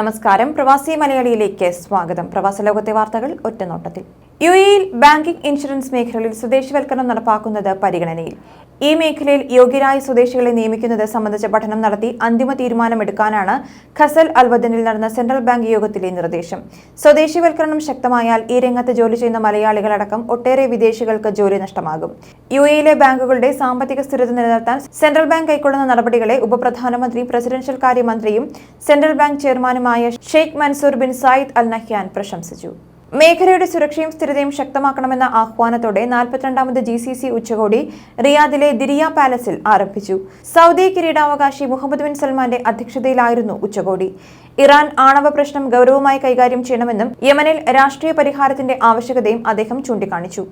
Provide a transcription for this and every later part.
നമസ്കാരം. പ്രവാസി മലയാളിയിലേക്ക് സ്വാഗതം. പ്രവാസ ലോകത്തെ വാർത്തകൾ ഒറ്റനോട്ടത്തിൽ. യു എയിൽ ബാങ്കിംഗ് ഇൻഷുറൻസ് മേഖലയിൽ സ്വദേശിവൽക്കരണം നടപ്പാക്കുന്നത് പരിഗണനയിൽ. ഈ മേഖലയിൽ യോഗ്യരായ സ്വദേശികളെ നിയമിക്കുന്നത് സംബന്ധിച്ച പഠനം നടത്തി അന്തിമ തീരുമാനമെടുക്കാനാണ് ഖസൽ അൽവദനിൽ നടന്ന സെൻട്രൽ ബാങ്ക് യോഗത്തിലെ നിർദ്ദേശം. സ്വദേശിവൽക്കരണം ശക്തമായാൽ ഈ രംഗത്ത് ജോലി ചെയ്യുന്ന മലയാളികളടക്കം ഒട്ടേറെ വിദേശികൾക്ക് ജോലി നഷ്ടമാകും. യു എയിലെ ബാങ്കുകളുടെ സാമ്പത്തിക സ്ഥിരത നിലനിർത്താൻ സെൻട്രൽ ബാങ്ക് കൈക്കൊള്ളുന്ന നടപടികളെ ഉപപ്രധാനമന്ത്രി പ്രസിഡൻഷ്യൽ കാര്യമന്ത്രിയും സെൻട്രൽ ബാങ്ക് ചെയർമാനുമായ Sheikh Mansour bin Zayed Al Nahyan പ്രശംസിച്ചു. മേഖലയുടെ സുരക്ഷയും സ്ഥിരതയും ശക്തമാക്കണമെന്ന ആഹ്വാനത്തോടെ നാൽപ്പത്തിരണ്ടാമത് ജി സി സി ഉച്ചകോടി റിയാദിലെ ദിരിയ പാലസിൽ ആരംഭിച്ചു. സൗദി കിരീടാവകാശി മുഹമ്മദ് ബിൻ സൽമാന്റെ അധ്യക്ഷതയിലായിരുന്നു ഉച്ചകോടി. ഇറാൻ ആണവ പ്രശ്നം ഗൗരവമായി കൈകാര്യം ചെയ്യണമെന്നും യമനിൽ രാഷ്ട്രീയ പരിഹാരത്തിന്റെ ആവശ്യകതയും അദ്ദേഹം ചൂണ്ടിക്കാണിച്ചു.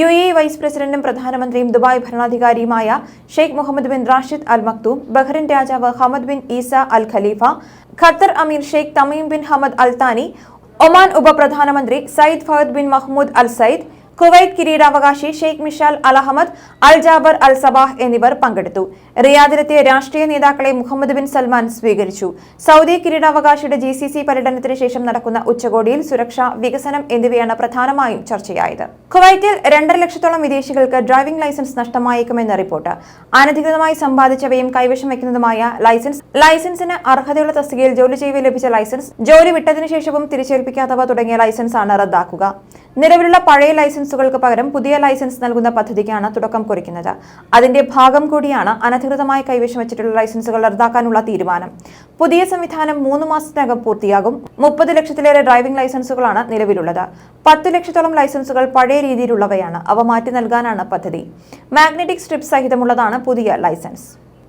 യു എ വൈസ് പ്രസിഡന്റും പ്രധാനമന്ത്രിയും Dubai ഭരണാധികാരിയുമായ Sheikh Mohammed bin Rashid Al Maktoum Bahrain രാജാവ് Hamad bin Isa Al Khalifa Qatar അമീർ Sheikh Tamim bin Hamad Al Thani Oman ഉപപ്രധാനമന്ത്രി Sayyid Fahd bin Mahmoud Al Said Kuwait കിരീടാവകാശി Sheikh Mishal Al Ahmad Al Jaber Al Sabah എന്നിവർ പങ്കെടുത്തു. റിയാദിലെത്തിയ രാഷ്ട്രീയ നേതാക്കളെ Mohammed bin Salman സ്വീകരിച്ചു. Saudi കിരീടാവകാശിയുടെ G C C പര്യടനത്തിന് ശേഷം നടക്കുന്ന ഉച്ചകോടിയിൽ സുരക്ഷ വികസനം എന്നിവയാണ് പ്രധാനമായും ചർച്ചയായത്. കുവൈറ്റിൽ രണ്ടര ലക്ഷത്തോളം വിദേശികൾക്ക് ഡ്രൈവിംഗ് ലൈസൻസ് നഷ്ടമായേക്കുമെന്ന റിപ്പോർട്ട്. അനധികൃതമായി സമ്പാദിച്ചവയും കൈവശം വയ്ക്കുന്നതുമായ ലൈസൻസ് ലൈസൻസിന് അർഹതയുള്ള തസ്തികയിൽ ജോലി ചെയ്യവേ ലഭിച്ച ലൈസൻസ് ജോലി വിട്ടതിനു ശേഷവും തിരിച്ചേൽപ്പിക്കാത്തവ തുടങ്ങിയ ലൈസൻസാണ് റദ്ദാക്കുക. നിലവിലുള്ള പഴയ ലൈസൻസുകൾക്ക് പകരം പുതിയ ലൈസൻസ് നൽകുന്ന പദ്ധതിക്കാണ് തുടക്കം കുറിക്കുന്നത്. അതിന്റെ ഭാഗം കൂടിയാണ് അനധികൃതമായി കൈവശം വെച്ചിട്ടുള്ള ലൈസൻസുകൾ റദ്ദാക്കാനുള്ള തീരുമാനം. പുതിയ സംവിധാനം മൂന്ന് മാസത്തിനകം പൂർത്തിയാകും. മുപ്പത് ലക്ഷത്തിലേറെ ഡ്രൈവിംഗ് ലൈസൻസുകളാണ് നിലവിലുള്ളത്. പത്ത് ലക്ഷത്തോളം ലൈസൻസുകൾ പഴയ രീതിയിലുള്ളവയാണ്. അവ മാറ്റി നൽകാനാണ് പദ്ധതി. മാഗ്നറ്റിക് സ്ട്രിപ്പ് സഹിതമുള്ളതാണ് പുതിയ ലൈസൻസ്.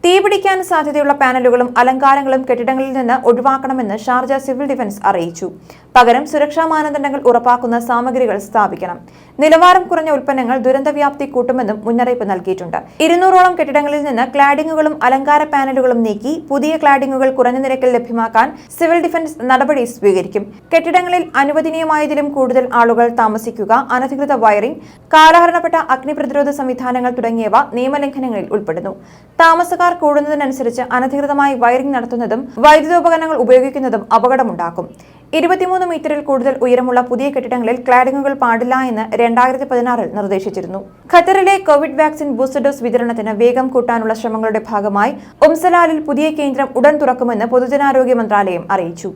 തീപിടിക്കാൻ സാധ്യതയുള്ള പാനലുകളും അലങ്കാരങ്ങളും കെട്ടിടങ്ങളിൽ നിന്ന് ഒഴിവാക്കണമെന്ന് ഷാർജ സിവിൽ ഡിഫൻസ് അറിയിച്ചു. പകരം സുരക്ഷാ മാനദണ്ഡങ്ങൾ ഉറപ്പാക്കുന്ന സാമഗ്രികൾ സ്ഥാപിക്കണം. നിലവാരം കുറഞ്ഞ ഉൽപ്പന്നങ്ങൾ ദുരന്തവ്യാപ്തി കൂട്ടുമെന്നും മുന്നറിയിപ്പ് നൽകിയിട്ടുണ്ട്. ഇരുന്നൂറോളം കെട്ടിടങ്ങളിൽ നിന്ന് ക്ലാഡിങ്ങുകളും അലങ്കാര പാനലുകളും നീക്കി പുതിയ ക്ലാഡിങ്ങുകൾ കുറഞ്ഞ നിരക്കിൽ ലഭ്യമാക്കാൻ സിവിൽ ഡിഫൻസ് നടപടി സ്വീകരിക്കും. കെട്ടിടങ്ങളിൽ അനുവദനീയമായതിലും കൂടുതൽ ആളുകൾ താമസിക്കുക അനധികൃത വയറിംഗ് കാലഹരണപ്പെട്ട അഗ്നിപ്രതിരോധ സംവിധാനങ്ങൾ തുടങ്ങിയവ നിയമലംഘനങ്ങളിൽ ഉൾപ്പെടുന്നു. താമസക്കാർ കൂടുന്നതിനനുസരിച്ച് അനധികൃതമായി വയറിംഗ് നടത്തുന്നതും വൈദ്യുതോപകരണങ്ങൾ ഉപയോഗിക്കുന്നതും അപകടമുണ്ടാക്കും. ഇരുപത്തിമൂന്ന് മീറ്ററിൽ കൂടുതൽ ഉയരമുള്ള പുതിയ കെട്ടിടങ്ങളിൽ ക്ലാഡിംഗുകൾ പാടില്ല എന്ന് രണ്ടായിരത്തി പതിനാറിൽ നിർദ്ദേശിച്ചിരുന്നു. ഖത്തറിലെ കോവിഡ് വാക്സിൻ ബൂസ്റ്റർ ഡോസ് വിതരണത്തിന് വേഗം കൂട്ടാനുള്ള ശ്രമങ്ങളുടെ ഭാഗമായി ഉംസലാലിൽ പുതിയ കേന്ദ്രം ഉടൻ തുറക്കുമെന്ന് പൊതുജനാരോഗ്യ മന്ത്രാലയം അറിയിച്ചു.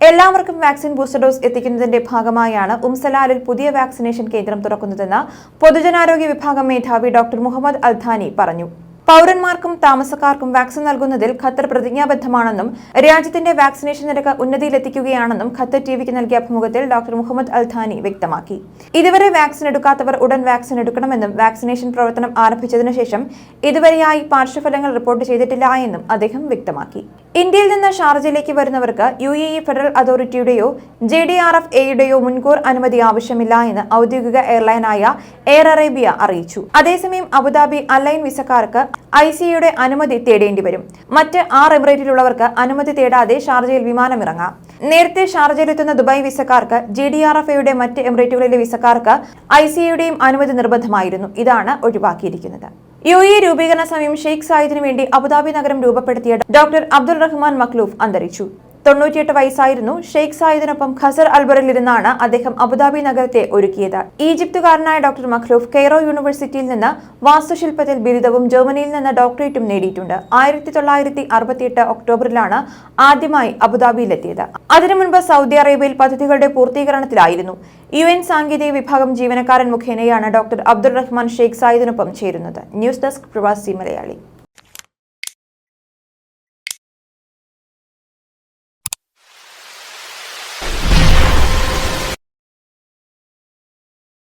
എല്ലാവർക്കും വാക്സിൻ ബൂസ്റ്റർ ഡോസ് എത്തിക്കുന്നതിന്റെ ഭാഗമായാണ് ഉംസലാലിൽ പുതിയ വാക്സിനേഷൻ കേന്ദ്രം തുറക്കുന്നതെന്ന് പൊതുജനാരോഗ്യ വിഭാഗം മേധാവി ഡോക്ടർ മുഹമ്മദ് അൽധാനി പറഞ്ഞു. പൗരന്മാർക്കും താമസക്കാർക്കും വാക്സിൻ നൽകുന്നതിൽ ഖത്തർ പ്രതിജ്ഞാബദ്ധമാണെന്നും രാജ്യത്തിന്റെ വാക്സിനേഷൻ നിരക്ക് ഉന്നതിയിലെത്തിക്കുകയാണെന്നും ഖത്തർ ടിവിക്ക് നൽകിയ അഭിമുഖത്തിൽ ഡോക്ടർ മുഹമ്മദ് അൽഥാനി വ്യക്തമാക്കി. ഇതുവരെ വാക്സിൻ എടുക്കാത്തവർ ഉടൻ വാക്സിൻ എടുക്കണമെന്നും വാക്സിനേഷൻ പ്രവർത്തനം ആരംഭിച്ചതിനു ശേഷം ഇതുവരെയായി പാർശ്വഫലങ്ങൾ റിപ്പോർട്ട് ചെയ്തിട്ടില്ല എന്നും അദ്ദേഹം വ്യക്തമാക്കി. ഇന്ത്യയിൽ നിന്ന് ഷാർജയിലേക്ക് വരുന്നവർക്ക് യു എ ഇ ഫെഡറൽ അതോറിറ്റിയുടെയോ ജെ ഡി ആർ എഫ് എയുടെയോ മുൻകൂർ അനുമതി ആവശ്യമില്ല എന്ന് ഔദ്യോഗിക എയർലൈനായ എയർ അറേബ്യ അറിയിച്ചു. അതേസമയം അബുദാബി അലൈൻ വിസക്കാർക്ക് ഐ സിയുടെ അനുമതി തേടേണ്ടി വരും. മറ്റ് ആർ എമിറേറ്റിലുള്ളവർക്ക് അനുമതി തേടാതെ ഷാർജയിൽ വിമാനമിറങ്ങാം. നേരത്തെ ഷാർജയിലെത്തുന്ന ദുബായ് വിസക്കാർക്ക് ജി ഡി ആർ എഫ് എയുടെ മറ്റ് എമിറേറ്റുകളിലെ വിസക്കാർക്ക് ഐ സിയുടെയും അനുമതി നിർബന്ധമായിരുന്നു. ഇതാണ് ഒഴിവാക്കിയിരിക്കുന്നത്. യു എ രൂപീകരണ സമയം ഷെയ്ഖ് സായിദിനു വേണ്ടി അബുദാബി നഗരം രൂപപ്പെടുത്തിയ ഡോക്ടർ അബ്ദുൾ റഹ്മാൻ മക്ലൂഫ് അന്തരിച്ചു. തൊണ്ണൂറ്റിയെട്ട് വയസ്സായിരുന്നു ഷെയ്ഖ് സായിദിനൊപ്പം ഖസർ അൽബറിൽ ഇരുന്നാണ് അദ്ദേഹം അബുദാബി നഗരത്തെ ഒരുക്കിയത്. ഈജിപ്തുകാരനായ ഡോക്ടർ മഖ്ലൂഫ് കെയ്റോ യൂണിവേഴ്സിറ്റിയിൽ നിന്ന് വാസ്തുശില്പത്തിൽ ബിരുദവും ജർമ്മനിയിൽ നിന്ന് ഡോക്ടറേറ്റും നേടിയിട്ടുണ്ട്. ആയിരത്തി തൊള്ളായിരത്തി അറുപത്തിയെട്ട് ഒക്ടോബറിലാണ് ആദ്യമായി അബുദാബിയിലെത്തിയത്. അതിനു മുൻപ് സൗദി അറേബ്യയിൽ പദ്ധതികളുടെ പൂർത്തീകരണത്തിലായിരുന്നു. യു എൻ സാങ്കേതിക വിഭാഗം ജീവനക്കാരൻ മുഖേനയാണ് ഡോക്ടർ അബ്ദുൾ റഹ്മാൻ ഷെയ്ഖ് സായിദിനൊപ്പം ചേരുന്നത്. ന്യൂസ് ഡെസ്ക് പ്രവാസി മലയാളി.